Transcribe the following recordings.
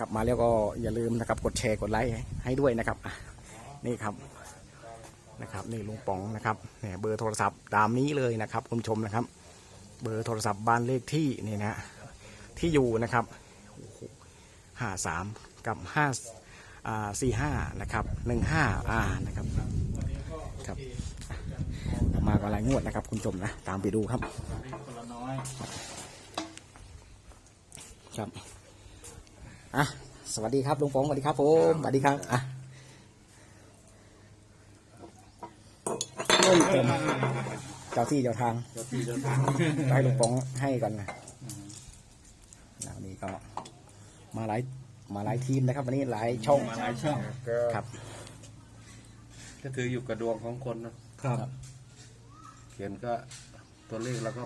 นะครับ มาแล้วก็อย่าลืมนะครับ กดแชร์กดไลค์ให้ด้วยนะครับนี่ครับนะครับนี่ลุงป๋องนะครับเนี่ยเบอร์โทรศัพท์ตามนี้เลยนะครับคุณชมนะครับ เบอร์โทรศัพท์บ้านเลขที่นี่นะที่อยู่นะครับห้าสามกับห้าอ่าสี่ห้านะครับหนึ่งห้าอ่านะครับครับมากันหลายงวดนะครับ คุณชมนะตามไปดูครับครับ อะสวัสดีครับลุงป๋องสวัสดีครับผมสวัสดีครับอะเฮ้ยเต็มเจ้าที่เจ้าทางเจ้าที่เจ้าทางให้ลุงป๋องให้ก่อนนะแล้วนี่ก็มาหลายมาหลายทีมนะครับ วันนี้หลายช่องมาหลายช่องก็ครับ ก็คืออยู่กับดวงของคนนะครับ เขียนก็ตัวเลขเราก็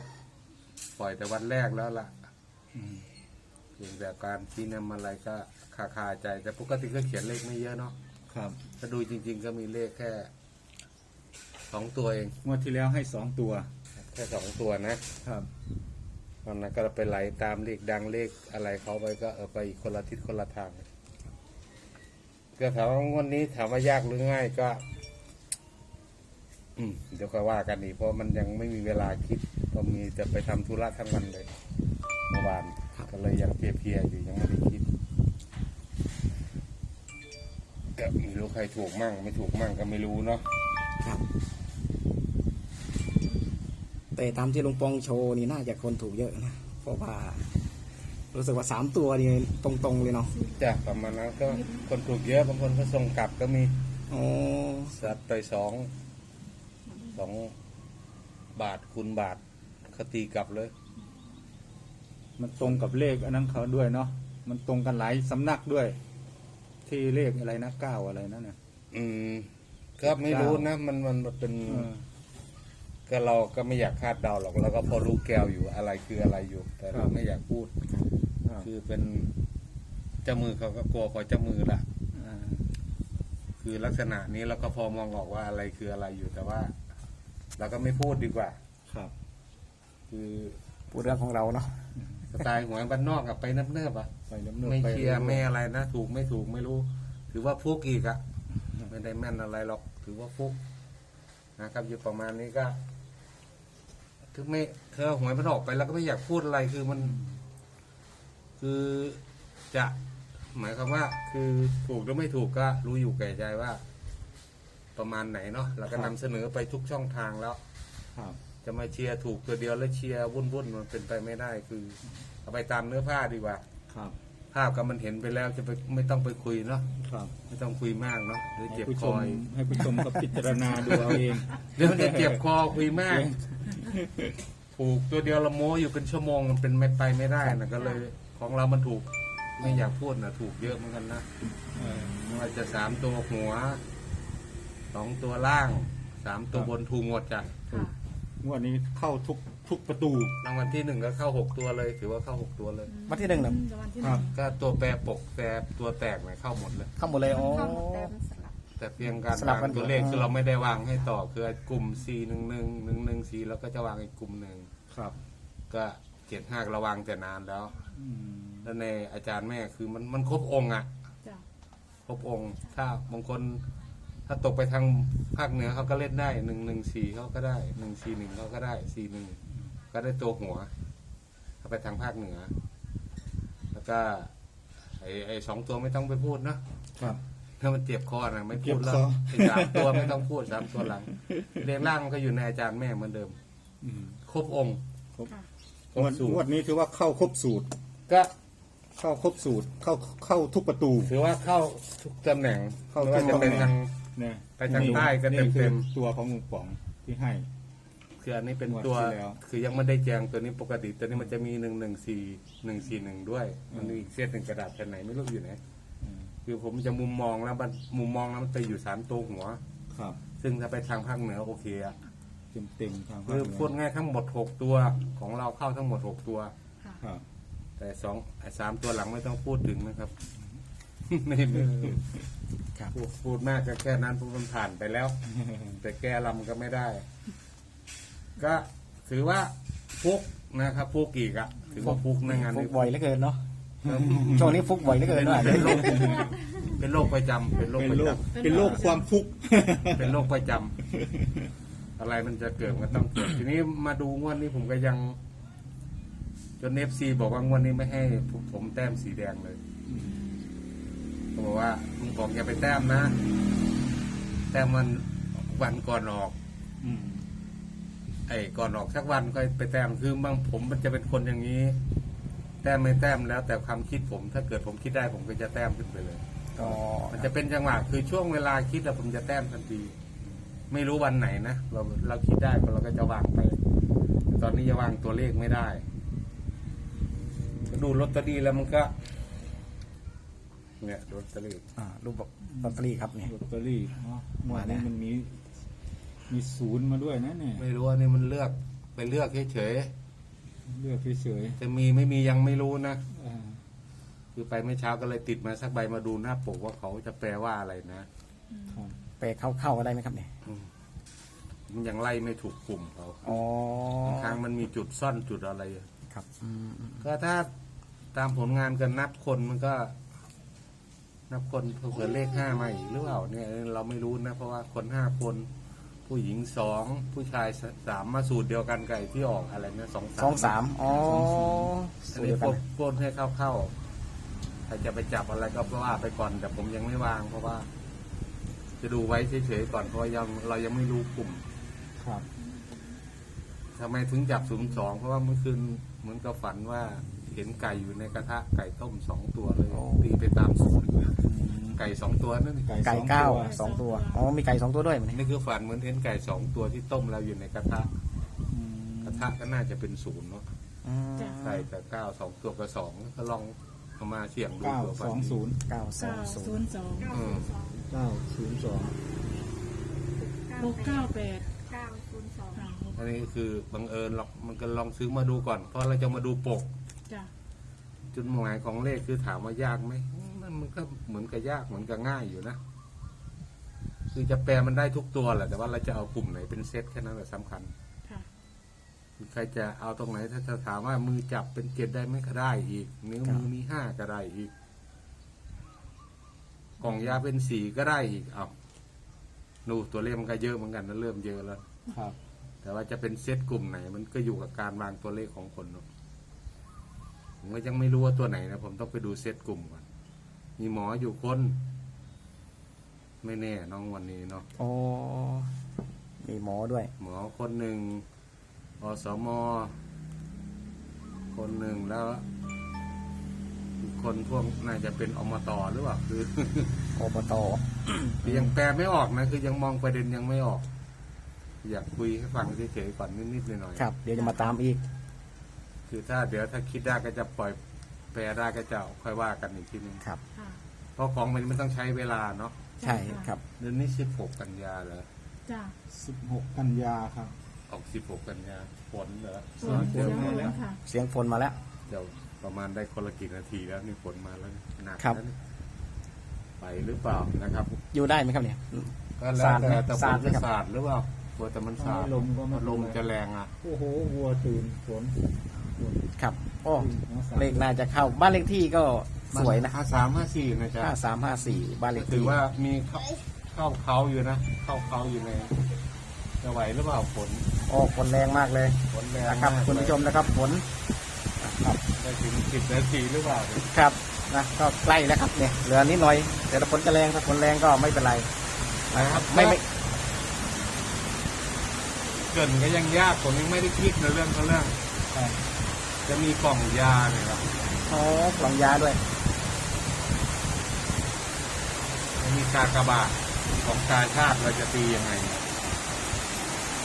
ปล่อยแต่วันแรกแล้วล่ะอืม เพียงแต่การชี้นำอะไรก็คาคาใจ แต่ปกติก็เขียนเลขไม่เยอะเนาะครับถ้าดูจริง ๆ ก็มีเลขแค่สองตัวเองงวดที่แล้วให้สองตัว แค่สองตัวนะครับตอนนั้นก็ไปไหลตามเลขดังเลขอะไรเขาไปก็เออไปอีกคนละทิศคนละทางก็ถามว่างวดนี้ถามว่ายากหรือง่ายก็ อืมเดี๋ยวก็ว่ากันอีกเพราะมันยังไม่มีเวลาคิดก็มีจะไปทำธุระทั้งวันเลยเมื่อวาน ก็เลยยังเพลียๆอยู่ยังไม่ได้คิดก็ไม่รู้ใครถูกมั่ง ไม่ถูกมั่งก็ไม่รู้เนาะครับ แต่ตามที่ลุงปองโชว์นี่น่าจะคนถูกเยอะนะ เพราะว่า รู้สึกว่าสามตัวนี่ตรงๆเลยเนาะจ้ะประมาณนั้นก็คนถูกเยอะบางคนก็ส่งกลับก็มีโอ้สัตว์ไปสองสองบาทคูณบาทเขาตีกลับเลย มันตรงกับเลขอันนั้นเขาด้วยเนาะมันตรงกันหลายสำนักด้วย ที่เลขอะไรนะเก้าอะไรนั่นน่ะอืมก็ไม่รู้นะ มันมันมันเป็นเออ ก็เราก็ไม่อยากคาดเดาหรอกเราก็พอรู้แก้วอยู่อะไรคืออะไรอยู่ แต่เราไม่อยากพูดครับคือเป็นเจ้ามือเขาก็กลัวพอเจ้ามือละอ่าคือลักษณะนี้เราก็พอมองออกว่าอะไรคืออะไรอยู่แต่ว่า เราก็ไม่พูดดีกว่า ครับ คือพูดเรื่องของเราเนาะ สไตล์หวยบ้านนอกอะไปเนิบๆอะไปน้ำเนื้อไม่ไปเชียร์ไม่อะไรนะ ถูกไม่ถูกไม่รู้ ถือว่าฟุกอีกอะไม่ได้แม่นอะไรหรอก ถือว่าฟุกนะครับอยู่ประมาณนี้ก็ถึงไม่เธอหวยมันออกไปแล้วก็ไม่อยากพูดอะไรคือมัน คือจะหมายความว่า คือถูกหรือไม่ถูกก็รู้อยู่แก่ใจว่า ประมาณไหนเนาะเราก็นำเสนอไปทุกช่องทางแล้ว ครับ จะมาเชียร์ถูกตัวเดียวแล้วเชียร์วุ่นวุ่นๆมันเป็นไปไม่ได้คือ เอาไปตามเนื้อผ้าดีกว่า ครับ ภาพก็มันเห็นไปแล้วจะไปไม่ต้องไปคุยเนาะครับไม่ต้องคุยมากเนาะหรือให้เจ็บผู้คชอมยให้ผู้ชมก็พิจารณาดูเอาเองเดี๋ยวมันจะเจ็บคอคุยมาก ถูกตัวเดียวละโมอยู่เป็นชั่วโมงมันเป็นไม่ไปไม่ได้นะก็เลย ของเรามันถูกไม่อยากพูดนะถูกเยอะเหมือนกันนะ เออ ไม่ว่าจะสามตัวหัวสองตัวล่างสามตัวบนถูกหมดจ้ะ งวดนี้เข้าทุกทุกประตู รางวัลที่หนึ่งก็เข้าหกตัวเลย ถือว่าเข้าหกตัวเลย วันที่หนึ่งเนาะรางวัลที่หครันึ่บงก็ตัวแปรปกแปรตัวแตกเนี่ยเข้าหมดเลย เข้าหมดเลยอ๋อ เข้าหมดแต่มันสลับแต่เพียงการสลับวางกันตัวเลขอ๋อคือเราไม่ได้วางให้ต่อคือกลุ่ม C หนึ่งหนึ่งหนึ่งหนึ่ง C เราก็จะวางอีกกลุ่มหนึ่งครับก็เจ็ดห้าเราวางแต่นานแล้ว อืมแล้วในอาจารย์แม่คือมันมันครบองค์อะ จ้ะครบองค์ ถ้าบางคน ถ้าตกไปทางภาคเหนือเขาก็เล่นได้หนึ่งหนึ่งสี่เขาก็ได้หนึ่งสี่หนึ่งเขาก็ได้สี่หนึ่งก็ได้ตัวหัวถ้าไปทางภาคเหนือ แล้วก็ไอ้ไอ้สองตัวไม่ต้องไปพูดเนอะครับ ถ้ามันเจ็บคอนะไม่พูดแล้วเจ็บคอไอ้สามตัวไม่ต้องพูดสามตัวหลังเรียงร่างมันก็อยู่ในอาจารย์แม่เหมือนเดิมอืมครบองค์ค่ะครงบวดสูตงวรดนี้ถือว่าเข้าครบสูตร ก็เข้าครบสูตรเข้าเข้าทุกประตู ถือว่าเข้าทุกตำแหน่งเข้าไม่ว่าจะเป็นทุกตำแหน่งทางเนี่ยไปทางใต้ก็นี่เต็มๆคือตัวของลุงป๋องที่ให้ คืออันนี้เป็นงวดตัวที่แล้ว คือยังไม่ได้แจงตัวนี้ปกติ ตัวนี้มันจะมีหนึ่งหนึ่งสี่หนึ่งสี่หนึ่งด้วย มันมีอีกเศษหนึ่งกระดาษแผ่นไหนไม่รู้อยู่ไหน อืมคือผมจะมุมมองแล้วมันมุมมองแล้วมันไปอยู่สามตัวหัว ครับ ซึ่งถ้าไปทางภาคเหนือโอเคอะเต็มเต็มๆทางภาคือเหนืพูดง่ายทั้งหมดหกตัวของเราเข้าทั้งหมดหกตัว ค่ะครับ แต่สองไอ้สามตัวหลังไม่ต้องพูดถึงนะครับ ไม่ไม่ ครับ พูดพูดมากก็แค่นั้นเพราะมันผ่านไปแล้ว แต่แก้ลำก็ไม่ได้ ก็ถือว่าฟุกนะครับฟุกอีกอะถือว่าฟุกในงานฟุนี้กบ่อยเหลือเกินเนาะช่วงนี้ฟุกบ่อยเหลือเกินว่าเป็นโรคเป็นโรคประจำเป็นโรคเป็นประโรจคเป็นโรคความฟุกำเป็นโรคประจำอะไรมันจะเกิดมันต้องเกิด ทีนี้มาดูงวดนี้ผมก็ยัง จนเอฟซีบอกว่างวดนี้ไม่ให้ผมผมแต้มสีแดงเลย เขาบอกว่าลุงบอกอย่าไปแต้มนะ แต้มมันวันก่อนออก อืม ไอ้ก่อนออกสักวันก็ไปแต้มคือบางผมมันจะเป็นคนอย่างนี้ แต้มไม่แต้มแล้ว แต่ความคิดผม ถ้าเกิดผมคิดได้ผมก็จะแต้มขึ้นไปเลย ก็มันจะเป็นจังหวะคือช่วงเวลาคิดแล้วผมจะแต้มทันที ไม่รู้วันไหนนะเราเราคิดได้ก็เราก็จะวางไป ตอนนี้จะวางตัวเลขไม่ได้ก็ดูลอตเตอรี่แล้วมันก็ เนี่ยลอตเตอรี่อ่ารูปลอตเตอรี่ครับเนี่ย ลอตเตอรี่เนาะงวดนี้มันมี มีศูนย์มาด้วยนะเนี่ย ไม่รู้ว่านี่มันเลือกไปเลือกเฉยเลือกเฉยๆจะมีไม่มียังไม่รู้นะ ๆอ่าคือไปเมื่อเช้าก็เลยติดมาสักใบมาดูหน้าปกว่าเขาจะแปลว่าอะไรนะ ครับแปลเข้าเข้าๆก็ได้ไหมครับเนี่ยอืมมันยังไล่ไม่ถูกกลุ่มเขาอ๋อบางครั้งมันมีจุดซ่อนจุดอะไร ครับอืมก็ถ้าตามผลงานกันนับคนมันก็ นับคนเผื่อเลขห้ามาอีกหรือเปล่าเนี่ยเราไม่รู้นะ เพราะว่าคนห้าคนผู้หญิงสองผู้ชายสามมาสูตรเดียวกันไก่ที่ออกอะไรเนี่ยสองสามสองสามอ๋ออัสูนตรนี้เดียวพกัวนกพวกให้เข้าๆใครจะไปจับอะไรก็ว่าไปก่อนแต่ผมยังไม่วาง เพราะว่า จะดูไว้เฉยๆก่อนเพราะว่ายังเรายังไม่รู้กลุ่ม ครับทำไมถึงจับศูนย์สองเพราะว่าเมื่อคืนเหมือนกับฝันว่า เห็นไก่อยู่ในกระทะไก่ต้มสองตัวเลยตีไปตามสูตรอืมไก่สองตัวนั่นไก่ไก่สองเก้าตัวสองตัวอ๋อมีไก่สองตัวด้วยมันนี่คือฝันเหมือนเห็นไก่สองตัวที่ต้มแล้วอยู่ในกระทะอืมกระทะก็น่าจะเป็นศูนย์เนาะอืมไก่กับเก้าสองตัวกับสองก็ลองเอามาเสี่ยงดูเก้าตัวฝัสนองศูนย์เก้าสอเก้างศูศูนนย์ย์สองอืม เก้าศูนย์สองหกเก้าแปดเก้าศูนย์สองค่ะอันนี้คือบังเอิญหรอกมันก็ลองซื้อมาดูก่อน เพราะเราจะมาดูปก จ้ะจุดหมายของเลขคือถามว่ายากไหมมันมันก็เหมือนกับยากเหมือนกับง่ายอยู่นะคือจะแปลมันได้ทุกตัวแหละแต่ว่าเราจะเอากลุ่มไหนเป็นเซตแค่นั้นแหละสำคัญค่ะคือใครจะเอาตรงไหนถ้าจะถามว่ามือจับเป็นเจ็ดได้ไหมก็ได้อีกนิ้วมือมีห้าก็ได้อีกกล่องยาเป็นสีก็ได้อีกเอาดูตัวเลขมันก็เยอะเหมือนกันนะเริ่มเยอะแล้วครับ แต่ว่าจะเป็นเซตกลุ่มไหน มันก็อยู่กับการวางตัวเลขของคนเนอะ ผมก็ยังไม่รู้ว่าตัวไหนนะผมต้องไปดูเซตกลุ่มก่อนมีหมออยู่คน ไม่แน่น้องวันนี้เนาะอ๋อมีหมอด้วย หมอคนหนึ่งอสมคนหนึ่งแล้วอีกคนพวกน่าจะเป็นอมตหรือเปล่าคืออบตยังแปลไม่ออกนะ คือยังมองประเด็นยังไม่ออก อยากคุยให้ฟังเฉยๆก่อนนิดๆหน่อยๆครับ เดี๋ยวจะมาตามอีก คือถ้าเดี๋ยวถ้าคิดได้ก็จะปล่อยแปลได้ก็จะค่อยว่ากันอีกทีนึงครับ ค่ะเพราะของมันมันต้องใช้เวลาเนาะใช่ครับ เดือนนี้สิบหกกันยาเหรอจ้ะสิบหกกันยาครับ ออกสิบหกกันยาฝนเหรอส่วนเดี๋เสียยวงมาฝแล้วนค่ะ เสียงฝนมาแล้ว เดี๋ยวประมาณได้คนละกี่นาทีแล้วนี่ฝนมาแล้วนี่หนักครับนะนี่ไปหรือเปล่านะครับอยู่ได้ไหมครับเนี่ย ก็แล้วสาดไหมแต่แต่ฝสาดนไหมจะครับ สาดหรือเปล่ากลัวแต่มันสาดลมก็ไม่ ลมจะแรงอะ โอ้โหวัวตื่นฝนฝน ครับโอ้ตื่นหัวสายเลขน่าจะเข้า บ้านเลขที่ก็สวยนะห้าสามห้าสี่นะจ๊ะห้าสามห้าสี่บ้านเลขถืที่อว่ามีเข้าเข้าเขาอยู่นะ เข้าเขาอยู่ในจะไหวหรือเปล่าฝนโอ้ฝนแรงมากเลยฝนแรงนะครับมากคุณผู้ชมนะครับฝนครับได้ถึงสิบนาทีหรือเปล่าเนี่ยครับนะก็ใกล้แล้วครับเนี่ยเหลือนิดหน่อยแต่ถ้าฝนจะแรงถ้าฝนแรงก็ไม่เป็นไรนะครับไม่ไม่เกรินก็ยังยากผมยังไม่ได้คิดในเรื่องเขาเรื่องครับ จะมีกล่องยาเนี่ยครับอ๋อกล่องยาด้วยจะมีกากบาทของกาชาติเราจะตียังไง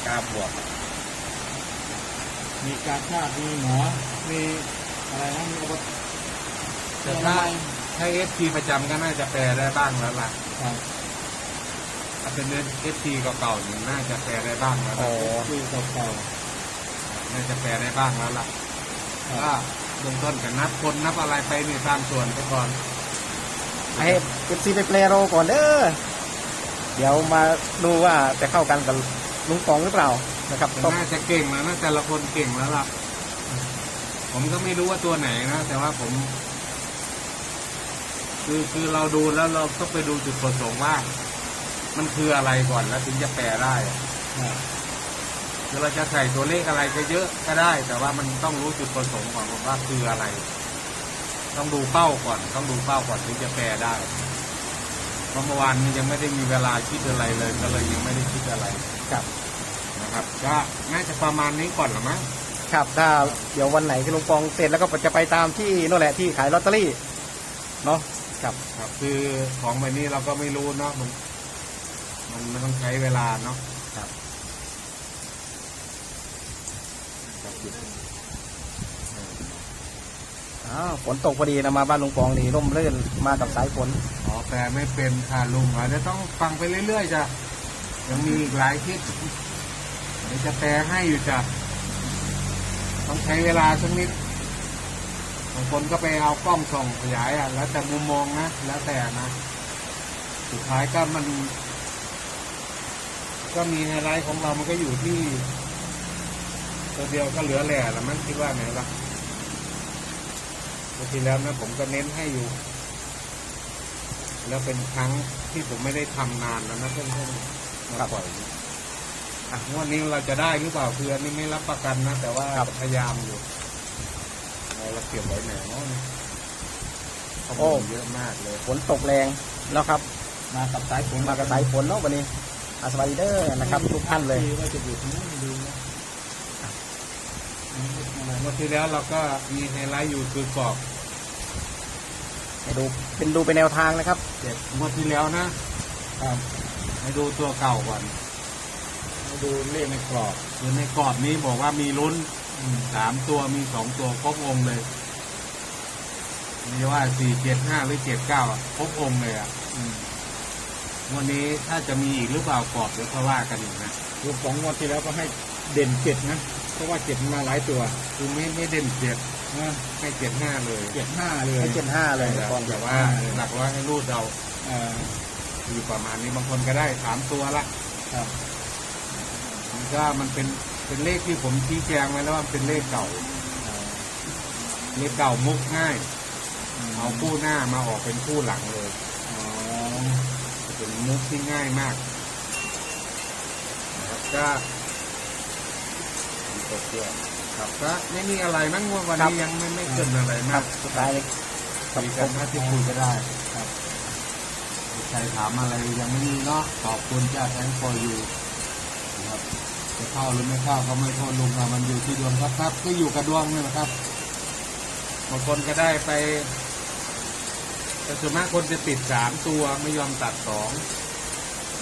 กาบวก มีการชาติมีหมอมีอะไรนะมีอบตแต่ถ้าถ้าเอฟทีประจำก็น่าจะแปลได้บ้างแล้วล่ะครับถ้าเป็นเอฟทีเก่าๆเนี่ยน่าจะแปลได้บ้างแล้วอ๋นะอชื่อเก่าน่าจะแปลได้บ้างแล้วล่ะๆค ก็รับเบื้องต้นกันนับคนนับอะไรไปในตามส่วนไปก่อนให้เอฟซีไปเปลโรก่อนเด้อเดี๋ยวมาดูว่าจะเข้ากันกับลุงปองหรือเปล่านะครับแต่ต้องน่าจะเก่งแล้วนะแต่ละคนเก่งแล้วล่ะ ผมก็ไม่รู้ว่าตัวไหนนะแต่ว่าผม คือคือเราดูแล้วเราต้องไปดูจุดประสงค์ว่า มันคืออะไรก่อนแล้วถึงจะแปลได้อะ คือเราจะใส่ตัวเลขอะไรก็เยอะก็ได้ แต่ว่ามันต้องรู้จุดประสงค์ก่อนว่าคืออะไร ต้องดูเป้าก่อน ต้องดูเป้าก่อนถึงจะแปลได้เพราะเมื่อวานนี้ยังไม่ได้มีเวลาคิดอะไรเลย ก็เลยยังไม่ได้คิดอะไรครับนะครับ ก็น่าจะประมาณนี้ก่อนละมั้งครับถ้าเดี๋ยววันไหนที่ลุงปองเสร็จแล้วก็จะไปตามที่นั่นแหละที่ขายลอตเตอรี่เนาะครับครับ คือของใบนี้เราก็ไม่รู้เนาะมัน มันมันต้องใช้เวลาเนาะ ครับ ครับหยุด อ้าวฝนตกพอดีนะมาบ้านลุงปองนี่ร่มรื่นมากับสายฝนอ๋อแปลไม่เป็นค่ะลุงอาจจะต้องฟังไปเรื่อยๆจ้ะยังมีอีกหลายคลิปเดี๋ยวจะแปลให้อยู่จ้ะต้องใช้เวลาสักนิดบางคนก็ไปเอากล้องส่องขยายอะ แล้วแต่มุมมองนะแล้วแต่นะสุดท้ายก็มัน ก็มีไฮไลท์ของเรามันก็อยู่ที่ ตัวเดียวก็เหลือแหล่ละมันคิดว่าไหนล่ะเมื่อทีแล้วนะผมก็เน้นให้อยู่ แล้วเป็นครั้งที่ผมไม่ได้ทำนานแล้วนะเพื่อนๆมาปล่อยอะงวดนี้เราจะได้หรือเปล่าคืออันนี้ไม่รับประกันนะแต่ว่าครับพยายามอยู่เอาเราเก็บไว้ไหนเนาะข้อโอ้มูลเยอะมากเลยฝนตกแรงแล้วครับ มากับสายฝนมากับสายฝนเนาะวันนี้อาสบายดีเดอร์นะครับ ทุกท่านเลยว่าจะอยู่ตรงนั้นดูนะ เมื่อที่แล้วเราก็มีไฮไลท์อยู่คือกรอบให้ดูเป็นดูเป็นแนวทางนะครับเจ็ดงวดที่แล้วนะครับให้ดูตัวเก่าก่อนมาดูเลขในกรอบคือในกรอบนี้บอกว่ามีลุ้นสามตัวมีสองตัวครบองค์เลยไม่ว่าสี่เจ็ดห้าหรือเจ็ดเก้าครบองค์เลยอะวันนี้ถ้าจะมีอีกหรือเปล่ากรอบเดี๋ยวเขาว่ากันอีกนะลูกสองงวดที่แล้วก็ให้เด่นเจ็ดนะ เพราะว่าเจ็ดมันมาหลายตัว คือไม่ไม่เด่นเจ็ดนะให้เจ็ดห้าเลยเจ็ดห้าเลยให้เจ็ดห้าเลยแต่ก่อนแต่ว่าหลักร้อยให้รูดเราอ่าอยู่ประมาณนี้บางคนก็ได้สามตัวละครับมันก็มันเป็นเป็นเลขที่ผมชี้แจงไว้แล้วว่าเป็นเลขเก่าอ่าเลขเก่ามุกง่ายมเอาคู่หน้ามาออกเป็นคู่หลังเลยอ๋อเป็นมุกที่ง่ายมากนะครับก็มี ตัวเชื่อครับก็ไม่มีอะไรมั้งวันนี้ยังไม่ไม่เกินอะไรคมารักบสุดท้ายเลยครับมีผกันมถ้าที่คุยก็ได้ครับใครถามอะไรยังไม่มีเนาะขอบคุณจ้าแทงฟอยูนะครับจะเข้าหรือไม่เข้าก็ไม่โทษลุงนะมันอยู่ที่ดวงครับครับก็อยู่กับดวงนี่แหละครับ บางคนก็ได้ไปแต่ส่วนมากคนจะติดสามตัวไม่ยอมตัดสอง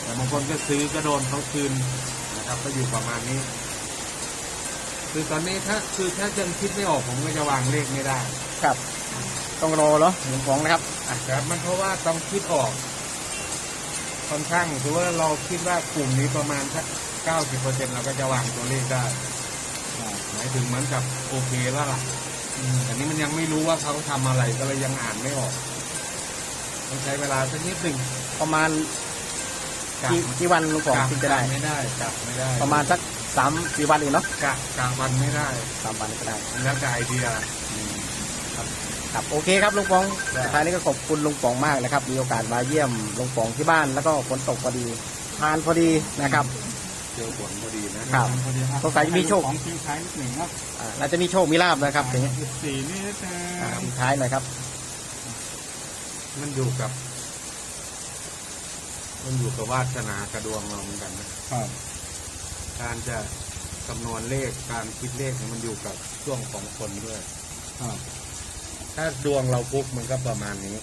แต่บางคนก็ซื้อก็โดนเขาคืนนะครับ ก็อยู่ประมาณนี้ คือตอนนี้ถ้าคือถ้ายังคิดไม่ออกผมก็จะวางเลขไม่ได้ครับ ต้องรอเนาะลุงปองนะครับอะครับมันเพราะว่าต้องคิดออกค่อนข้างถือว่าเราคิดว่ากลุ่มนี้ประมาณสักเก้าสิบเปอร์เซ็นเราก็จะวางตัวเลขได้อ่าหมายถึงเหมือนกับโอเคแล้วล่ะอืมแต่นี้มันยังไม่รู้ว่าเขาทำอะไรก็เลยยังอ่านไม่ออกต้องใช้เวลาสักนิดหนึ่งประมาณกะกี่กี่วันลุงปองกะถึงจะได้ไม่ได้กะไม่ได้ ประมาณสัก สามสี่วันเองเนาะกะกะวันไม่ได้สามวันก็ได้แล้วแต่ไอเดีย ครับโอเคครับลุงปองได้ สุดท้ายนี้ก็ขอบคุณลุงปองมากนะครับ มีโอกาสมาเยี่ยมลุงปองที่บ้านแล้วก็ฝนตกพอดีทานพอดีนะครับ เจอฝนพอดีนะครับ พอดีครับสงสัยมีโชค ของทิ้งท้ายนิดหนึ่งเนาะอ่าน่าจะมีโชคมีลาบนะครับอย่างนี้สิบสี่นี่นะอ่าสุดท้ายหน่อยครับ มันอยู่กับ มันอยู่กับวาสนากระดวงเราเหมือนกันนะครับ การจะคำนวณเลขการคิดเลขเนี่ยมันอยู่กับช่วงของคนด้วยครับถ้าดวงเราปุ๊บมันก็ประมาณนี้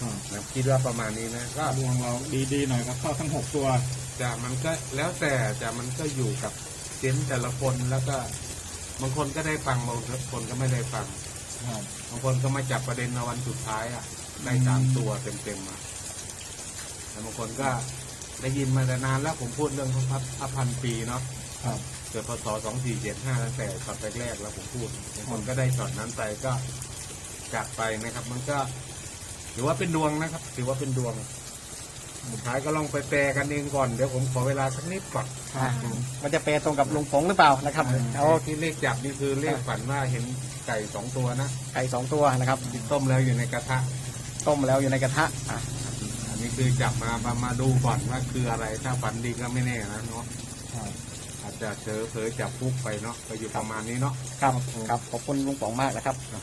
ครับนะคิดว่าประมาณนี้นะก็ดวงเราดีๆหน่อยก็เข้าทั้งหกตัว จะมันก็แล้วแต่จะมันก็อยู่กับเซนส์แต่ละคนแล้วก็บางคนก็ได้ฟังบางคนก็ไม่ได้ฟังครับบางคนก็มาจับประเด็นในวันสุดท้ายอะได้สามตัวเต็มๆมาแต่บางคนก็ ได้ยินมาแต่นานแล้วผมพูดเรื่องพระพัพระพันปีเนาะครับ เกิดพศสองสี่เจ็ดห้าตั้งแต่ช็อตแรกๆแล้วผมพูดบางคนก็ได้ช็อตนั้นไปก็จากไปนะครับ มันก็ ถือว่าเป็นดวงนะครับ ถือว่าเป็นดวงสุดท้ายก็ลองไปแปลกันเองก่อนเดี๋ยวผมขอเวลาสักนิดก่อนอ่ามันจะแปลตรงกับลุงปองหรือเปล่านะครับเอาเอาที่เลขจับนี่คือเลขฝันว่าเห็นไก่สองตัวนะไก่สองตัวนะครับที่ต้มแล้วอยู่ในกระทะต้มแล้วอยู่ในกระทะอะอั นนี้คือจับมามามาดูก่อนว่าคืออะไรถ้าฝันดีก็ไม่แน่นะเนาะอาจจะเจอเผลอจับพุกไปเนาะก็อยู่ประมาณนี้เนาะครับครับขอบคุณลุงป๋องมากนะครับค